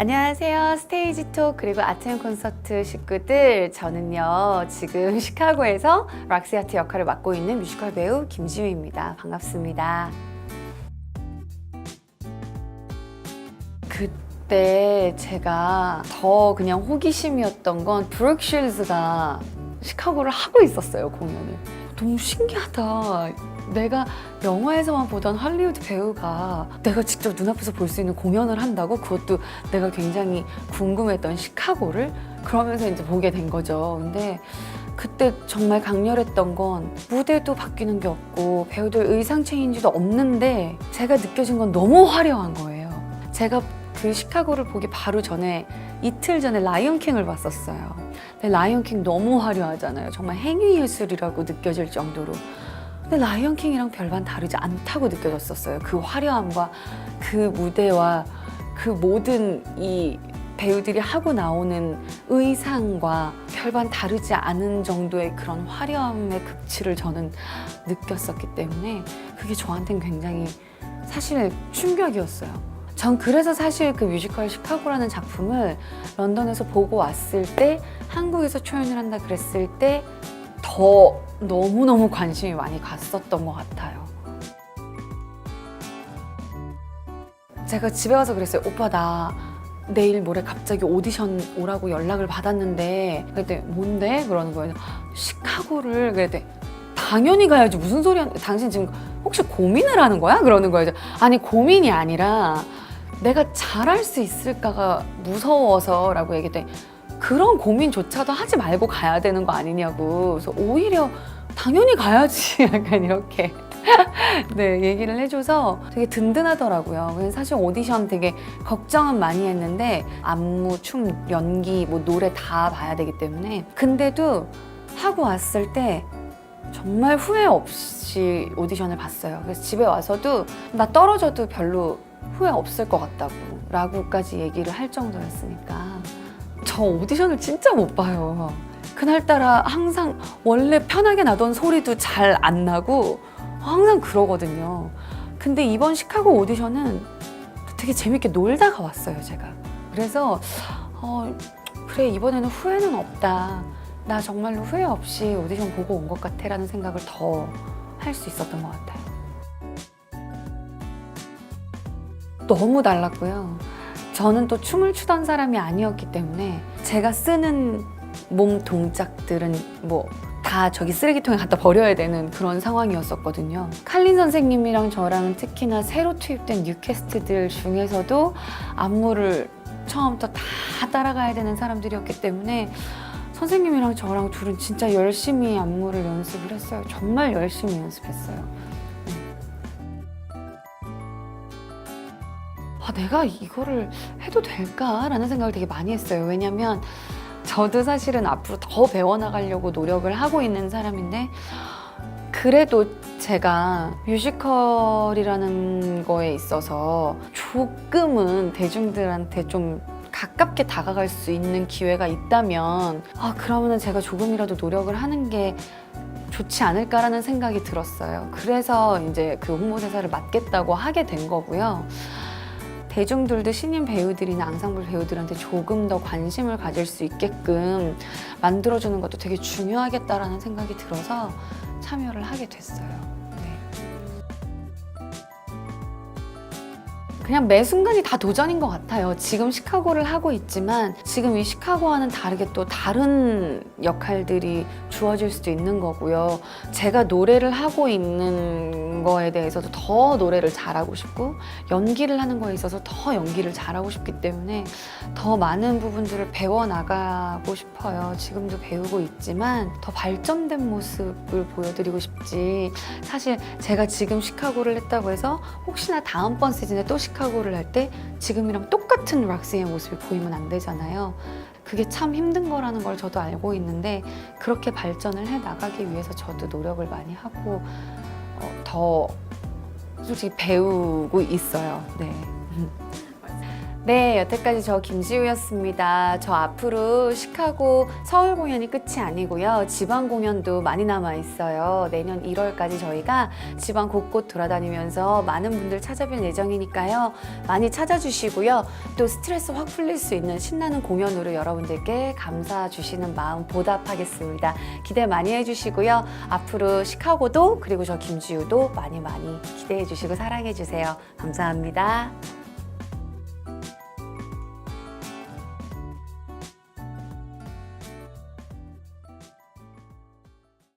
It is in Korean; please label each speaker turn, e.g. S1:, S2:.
S1: 안녕하세요. 스테이지 톡 그리고 아트앤 콘서트 식구들. 저는요, 지금 시카고에서 락시아트 역할을 맡고 있는 뮤지컬 배우 김지우입니다. 반갑습니다. 그때 제가 더 그냥 호기심이었던 건 브룩 쉴즈가 시카고를 하고 있었어요, 공연을. 너무 신기하다. 내가 영화에서만 보던 할리우드 배우가 내가 직접 눈앞에서 볼 수 있는 공연을 한다고 그것도 내가 굉장히 궁금했던 시카고를 그러면서 이제 보게 된 거죠. 근데 그때 정말 강렬했던 건 무대도 바뀌는 게 없고 배우들 의상 체인지도 없는데 제가 느껴진 건 너무 화려한 거예요. 제가 그 시카고를 보기 바로 전에 이틀 전에 라이온킹을 봤었어요. 근데 라이온킹 너무 화려하잖아요. 정말 행위 예술이라고 느껴질 정도로. 근데 라이언킹이랑 별반 다르지 않다고 느껴졌었어요. 그 화려함과 그 무대와 그 모든 이 배우들이 하고 나오는 의상과 별반 다르지 않은 정도의 그런 화려함의 극치를 저는 느꼈었기 때문에 그게 저한테는 굉장히 사실 충격이었어요. 전 그래서 사실 그 뮤지컬 시카고라는 작품을 런던에서 보고 왔을 때 한국에서 초연을 한다 그랬을 때 더 너무너무 관심이 많이 갔었던 것 같아요. 제가 집에 와서 그랬어요. 오빠 나 내일 모레 갑자기 오디션 오라고 연락을 받았는데 그랬더니 뭔데? 그러는 거예요. 시카고를 그랬더니 당연히 가야지 무슨 소리야 당신 지금 혹시 고민을 하는 거야? 그러는 거예요. 아니 고민이 아니라 내가 잘할 수 있을까가 무서워서라고 얘기했더니 그런 고민조차도 하지 말고 가야 되는 거 아니냐고. 그래서 오히려 당연히 가야지. 약간 이렇게. 네, 얘기를 해줘서 되게 든든하더라고요. 사실 오디션 되게 걱정은 많이 했는데 안무, 춤, 연기, 뭐 노래 다 봐야 되기 때문에 근데도 하고 왔을 때 정말 후회 없이 오디션을 봤어요. 그래서 집에 와서도 나 떨어져도 별로 후회 없을 것 같다고 라고까지 얘기를 할 정도였으니까 저 오디션을 진짜 못 봐요. 그날따라 항상 원래 편하게 나던 소리도 잘 안 나고 항상 그러거든요. 근데 이번 시카고 오디션은 되게 재밌게 놀다가 왔어요, 제가. 그래서 어, 그래 이번에는 후회는 없다. 나 정말로 후회 없이 오디션 보고 온 것 같아 라는 생각을 더 할 수 있었던 것 같아요. 너무 달랐고요. 저는 또 춤을 추던 사람이 아니었기 때문에 제가 쓰는 몸 동작들은 뭐 다 저기 쓰레기통에 갖다 버려야 되는 그런 상황이었었거든요. 칼린 선생님이랑 저랑은 특히나 새로 투입된 뉴캐스트들 중에서도 안무를 처음부터 다 따라가야 되는 사람들이었기 때문에 선생님이랑 저랑 둘은 진짜 열심히 안무를 연습을 했어요. 정말 열심히 연습했어요. 아, 내가 이거를 해도 될까라는 생각을 되게 많이 했어요. 왜냐면 저도 사실은 앞으로 더 배워나가려고 노력을 하고 있는 사람인데 그래도 제가 뮤지컬이라는 거에 있어서 조금은 대중들한테 좀 가깝게 다가갈 수 있는 기회가 있다면 아 그러면은 제가 조금이라도 노력을 하는 게 좋지 않을까라는 생각이 들었어요. 그래서 이제 그 홍보대사를 맡겠다고 하게 된 거고요. 대중들도 신인 배우들이나 앙상블 배우들한테 조금 더 관심을 가질 수 있게끔 만들어주는 것도 되게 중요하겠다라는 생각이 들어서 참여를 하게 됐어요. 네. 그냥 매 순간이 다 도전인 것 같아요. 지금 시카고를 하고 있지만 지금 이 시카고와는 다르게 또 다른 역할들이 주어질 수도 있는 거고요. 제가 노래를 하고 있는 거에 대해서도 더 노래를 잘하고 싶고 연기를 하는 거에 있어서 더 연기를 잘하고 싶기 때문에 더 많은 부분들을 배워 나가고 싶어요. 지금도 배우고 있지만 더 발전된 모습을 보여드리고 싶지. 사실 제가 지금 시카고를 했다고 해서 혹시나 다음번 시즌에 또 시카고를 할 때 지금이랑 똑같은 락스의 모습이 보이면 안 되잖아요. 그게 참 힘든 거라는 걸 저도 알고 있는데 그렇게 발전을 해 나가기 위해서 저도 노력을 많이 하고 어, 더 솔직히 배우고 있어요. 네. 네, 여태까지 저 김지우였습니다. 저 앞으로 시카고 서울 공연이 끝이 아니고요. 지방 공연도 많이 남아 있어요. 내년 1월까지 저희가 지방 곳곳 돌아다니면서 많은 분들 찾아뵐 예정이니까요. 많이 찾아주시고요. 또 스트레스 확 풀릴 수 있는 신나는 공연으로 여러분들께 감사 주시는 마음 보답하겠습니다. 기대 많이 해주시고요. 앞으로 시카고도 그리고 저 김지우도 많이 많이 기대해 주시고 사랑해 주세요. 감사합니다.